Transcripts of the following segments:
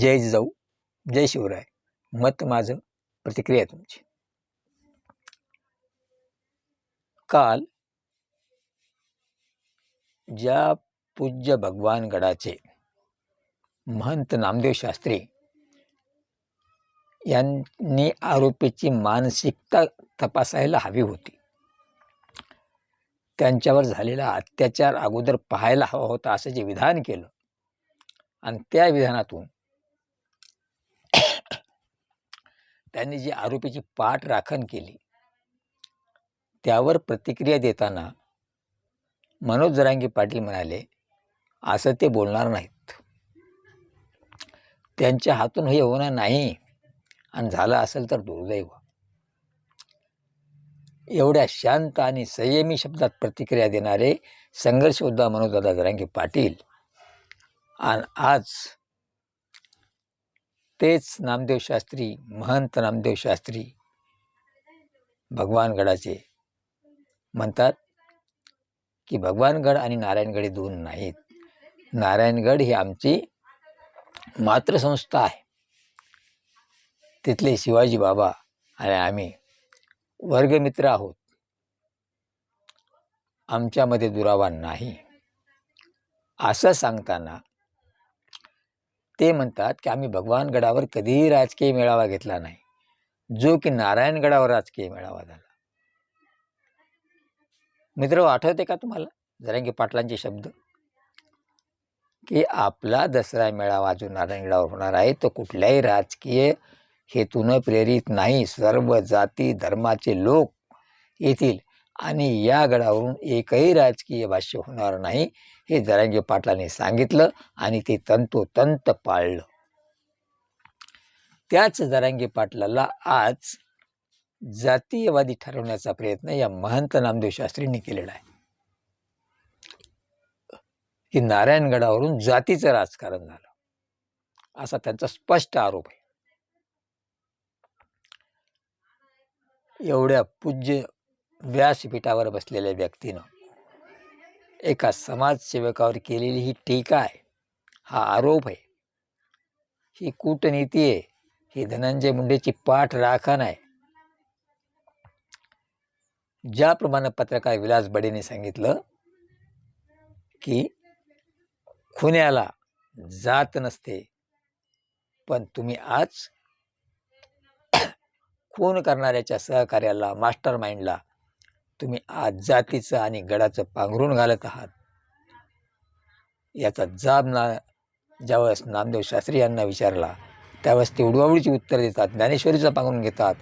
जय जिजाऊ जय शिवराय. मत माझं प्रतिक्रिया तुमची. काल ज्या पूज्य भगवान गडाचे महंत नामदेव शास्त्री यांनी आरोपीची मानसिकता तपासायला हवी होती. त्यांच्यावर झालेला अत्याचार अगोदर पाहायला हवा होता असं जे विधान केलं आणि त्या विधानातून त्यांनी जी आरोपीची पाठ राखण केली त्यावर प्रतिक्रिया देताना मनोज जरांगी पाटील म्हणाले असं ते बोलणार नाहीत. त्यांच्या हातून हे होणार नाही आणि झालं असेल तर दुर्दैव. एवढ्या शांत आणि संयमी शब्दात प्रतिक्रिया देणारे संघर्ष योद्धा मनोजदादा जरांगे पाटील आणि आज तेच नामदेव शास्त्री महंत नामदेव शास्त्री भगवानगडाचे. म्हणतात की भगवानगड आणि नारायणगड हे दोन नाहीत. नारायणगड ही आमची मातृसंस्था आहे. तिथले शिवाजी बाबा आणि आम्ही वर्गमित्र आहोत. आमच्यामध्ये दुरावा नाही. असं सांगताना ते म्हणतात की आम्ही भगवानगडावर कधीही राजकीय मेळावा घेतला नाही. जो की नारायणगडावर राजकीय मेळावा झाला. मित्र आठवते का तुम्हाला जरांगी पाटलांचे शब्द? की आपला दसरा मेळावा जो नारायणगडावर होणार आहे तो कुठल्याही राजकीय हेतून प्रेरित नाही. सर्व जाती धर्माचे लोक येतील. आणि या गडावरून एकही राजकीय भाष्य होणार नाही हे जरांगे पाटलांनी सांगितलं आणि ते तंतोतंत पाळलं. त्याच जरांगे पाटलाला आज जातीयवादी ठरवण्याचा प्रयत्न या महंत नामदेव शास्त्रींनी केलेला आहे. की नारायणगडावरून जातीचं राजकारण झालं. असा त्यांचा स्पष्ट आरोप आहे. एवढ्या पूज्य व्यासपीठावर बसलेल्या व्यक्तीनं एका समाजसेवकावर केलेली ही टीका आहे. हा आरोप आहे. ही कूटनीती आहे. ही धनंजय मुंडेची पाठ राखण आहे. ज्याप्रमाणे पत्रकार विलास बडेने सांगितलं की खुन्याला जात नसते पण तुम्ही आज खून करणाऱ्याच्या सहकार्याला मास्टर माइंडला तुम्ही आज जातीचं आणि गडाचं पांघरून घालत आहात. याचा जाब ना ज्यावेळेस नामदेव शास्त्री यांना विचारला त्यावेळेस ते उडवाउडीची उत्तर देतात. ज्ञानेश्वरीचं पांघरून घेतात.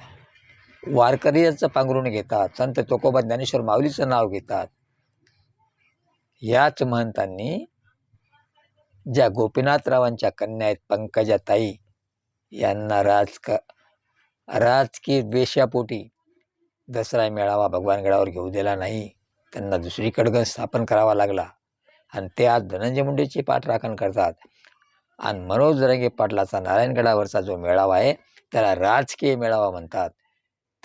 वारकरीचं पांघरून घेतात. संत तुकोबा ज्ञानेश्वर माऊलीचं नाव घेतात. याच महंतांनी ज्या गोपीनाथरावांच्या कन्या आहेत पंकजा ताई यांना राजका राजकीय द्वेषापोटी दसरा मेळावा भगवानगडावर घेऊ दिला नाही त्यांना दुसरीकडं स्थापन करावा लागला. आणि ते आज धनंजय मुंडेची पाठराखण करतात. आणि मनोज जरंगे पाटलाचा नारायणगडावरचा जो मेळावा आहे त्याला राजकीय मेळावा म्हणतात.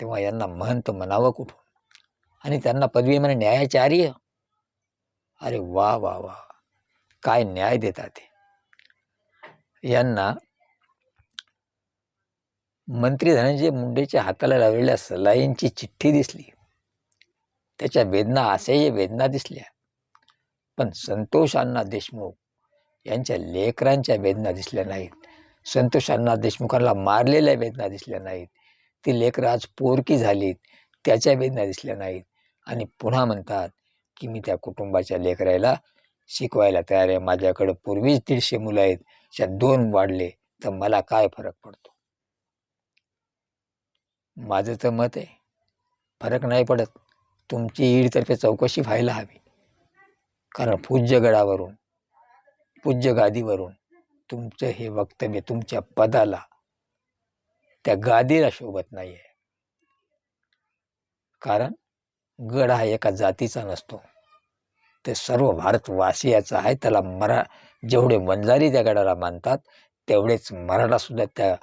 तेव्हा यांना महंत म्हणावं कुठून? आणि त्यांना पदवी म्हणे न्यायाचार्य अरे वा वा वा. काय न्याय देतात ते. यांना मंत्री धनंजय मुंडेच्या हाताला लावलेल्या सलाईंची चिठ्ठी दिसली. त्याच्या वेदना असह्य वेदना दिसल्या. पण संतोष अण्णा देशमुख यांच्या लेकरांच्या वेदना दिसल्या नाहीत. संतोष अण्णा देशमुखांना मारलेल्या वेदना दिसल्या नाहीत. ती लेकरं आज पोरकी झालीत त्याच्या वेदना दिसल्या नाहीत. आणि पुन्हा म्हणतात की मी त्या कुटुंबाच्या लेकरायला शिकवायला तयार आहे. माझ्याकडं पूर्वीच दीडशे मुलं आहेत. अशा दोन वाढले तर मला काय फरक पडतो? माझं तर मत आहे. फरक नाही पडत. तुमची ईडतर्फे चौकशी व्हायला हवी. कारण पूज्यगडावरून पूज्य गादीवरून तुमचं हे वक्तव्य तुमच्या पदाला त्या गादीला शोभत नाही आहे कारण गड हा एका जातीचा नसतो. ते सर्व भारतवासियाचा आहे. त्याला मरा जेवढे वंजारी त्या गडाला मानतात तेवढेच मराठा सुद्धा त्या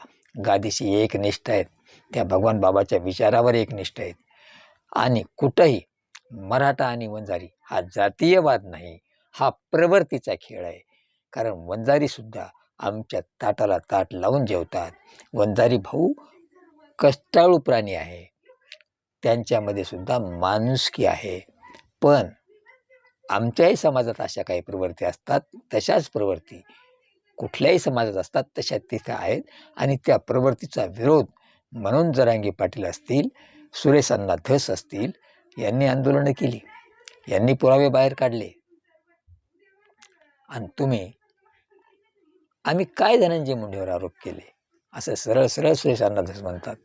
गादीशी एकनिष्ठ आहेत. त्या भगवान बाबाच्या विचारावर एकनिष्ठ आहेत. आणि कुठंही मराठा आणि वंजारी हा जातीयवाद नाही हा प्रवृत्तीचा खेळ आहे. कारण वंजारीसुद्धा आमच्या ताटाला ताट लावून जेवतात. वंजारी भाऊ कष्टाळू प्राणी आहे. त्यांच्यामध्ये सुद्धा माणुसकी आहे. पण आमच्याही समाजात अशा काही प्रवृत्ती असतात तशाच प्रवृत्ती कुठल्याही समाजात असतात तशा तिथं आहेत. आणि त्या प्रवृत्तीचा विरोध म्हणून जरांगे पाटील असतील सुरेश अण्णा धस असतील यांनी आंदोलनं केली. यांनी पुरावे बाहेर काढले. आणि तुम्ही आम्ही काय धनंजय मुंडेवर आरोप केले? असं सरळ सरळ सुरेश अण्णा धस म्हणतात.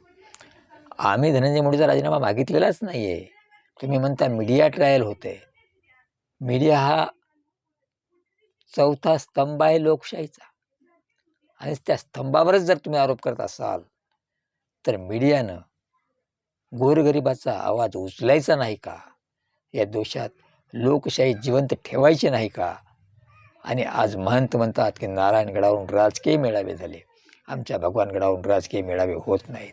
आम्ही धनंजय मुंडेचा राजीनामा मागितलेलाच नाही आहे तुम्ही म्हणता मीडिया ट्रायल होते मीडिया हा चौथा स्तंभ आहे लोकशाहीचा. आणि त्या स्तंभावरच जर तुम्ही आरोप करत असाल तर मीडियानं गोरगरिबाचा आवाज उचलायचा नाही का? या दोषात लोकशाही जिवंत ठेवायची नाही का? आणि आज महंत म्हणतात की नारायणगडावरून राजकीय मेळावे झाले. आमच्या भगवानगडावरून राजकीय मेळावे होत नाहीत.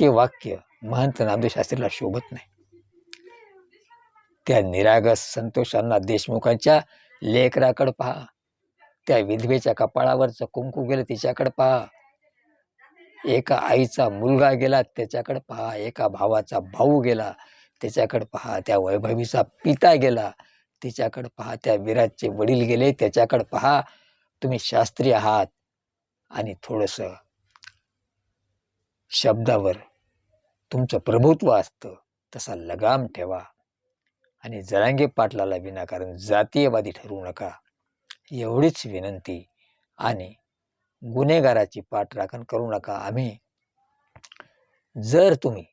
हे वाक्य महंत नामदेव शास्त्रीला शोभत नाही. त्या निरागस संतोषांना देशमुखांच्या लेकराकडं पहा. त्या विधवेच्या कपाळावरचं कुंकू गेलं तिच्याकडे पहा. एका आईचा मुलगा गेला त्याच्याकडे पहा एका भावाचा भाऊ गेला त्याच्याकडे पहा त्या वैभवीचा पिता गेला तिच्याकडे पहा त्या विराजचे वडील गेले त्याच्याकडे पहा तुम्ही शास्त्री आहात. आणि थोडस शब्दावर तुमचं प्रभुत्व असतं तसा लगाम ठेवा. आणि जरांगे पाटलाला विनाकारण जातीयवादी ठरवू नका. एवढीच विनंती आणि गुन्हेगाराची पाठराखण करू नका. आम्ही जर तुम्ही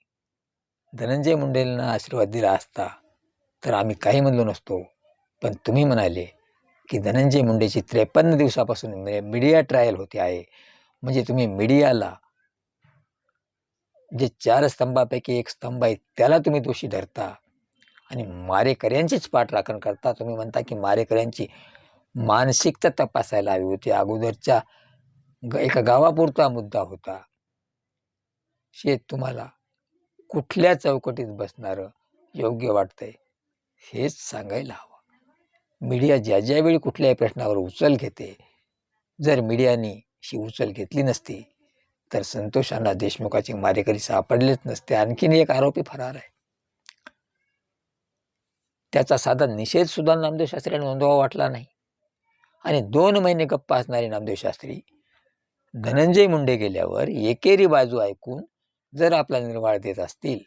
धनंजय मुंडेंना आशीर्वाद दिला असता तर आम्ही काही म्हणलो नसतो. पण तुम्ही म्हणाले की धनंजय मुंडेची त्रेपन्न दिवसापासून मीडिया ट्रायल होते आहे. म्हणजे तुम्ही मीडियाला जे चार स्तंभापैकी एक स्तंभ आहे त्याला तुम्ही दोषी धरता. आणि मारेकऱ्यांचीच पाठराखण करता. तुम्ही म्हणता की मारेकऱ्यांची मानसिकता तपासायला हवी होती. अगोदरच्या एका गावापुरता मुद्दा होता. शेत तुम्हाला कुठल्या चौकटीत बसणारं योग्य वाटतंय हेच सांगायला हवं. मीडिया ज्या ज्यावेळी कुठल्याही प्रश्नावर उचल घेते जर मीडियाने ही उचल घेतली नसती तर संतोषांना देशमुखाचे मारेकरी सापडलेच नसते. आणखीन एक आरोपी फरार आहे. त्याचा साधा निषेध सुद्धा नामदेव शास्त्री नोंदवा वाटला नाही. आणि दोन महिने गप्पा असणारे नामदेव शास्त्री धनंजय मुंडे गेल्यावर एकेरी बाजू ऐकून जर आपला निर्वाळ देत असतील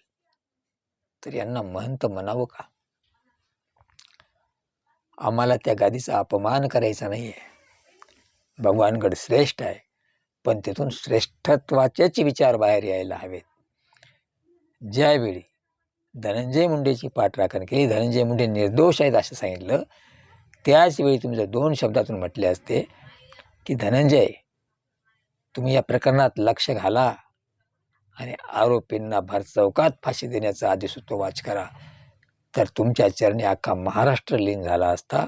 तर यांना महंत म्हणावं का? आम्हाला त्या गादीचा अपमान करायचा नाही आहे भगवानगड श्रेष्ठ आहे पण तिथून श्रेष्ठत्वाचेच विचार बाहेर यायला हवेत. ज्यावेळी धनंजय मुंडेची पाठराखण केली धनंजय मुंडे निर्दोष आहेत असं सांगितलं त्याचवेळी तुम्ही जर दोन शब्दातून म्हटले असते की धनंजय तुम्ही या प्रकरणात लक्ष घाला आणि आरोपींना भरचौकात फाशी देण्याचा आदेश तो वाच करा. तर तुमच्या चरणी अख्खा महाराष्ट्र लीन झाला असता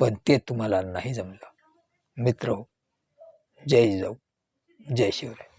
पण ते तुम्हाला नाही जमलं. मित्र हो, जय जाऊ जय शिवराय.